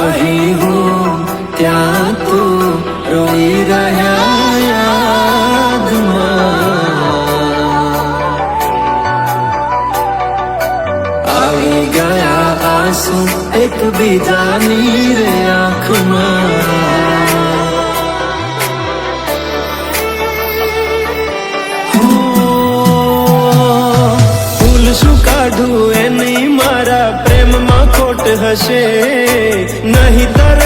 અહીં હું ત્યાં તું રોઈ રહ્યા યાદમાં આવી ગયા આંસુ એકબીજાની રે આંખમાં હશે નહીં તર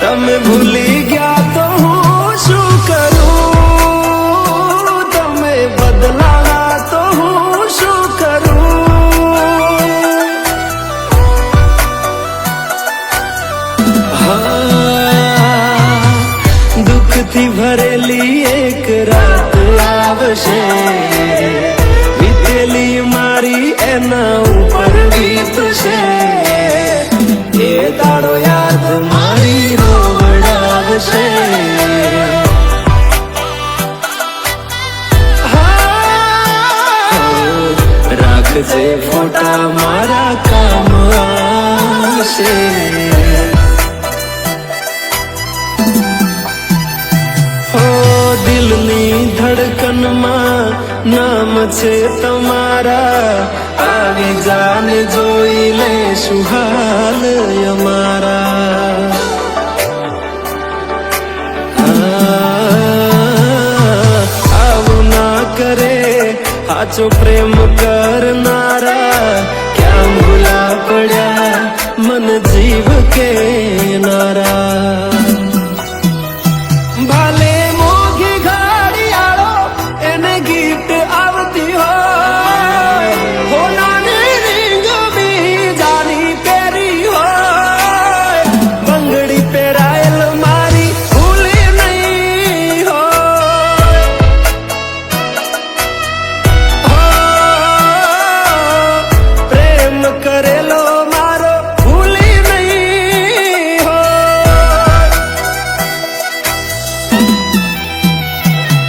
તમે ભૂલી ગયા તો હું શું કરું તમે બદલાવા તો હું શું કરું દુઃખથી ભરેલી એક રાત આવશે વીતેલી મારી એના ઉપર વીતશે એ દાડો યાદ રાખજે ફોટા મારા કામ આવશે હો, દિલની ધડકનમાં નામ છે તમારા. આવી જાને જોઈ લે સુહાલ અમારા. આવું ના કરે, સાચો પ્રેમ કરનારા जीव के नारा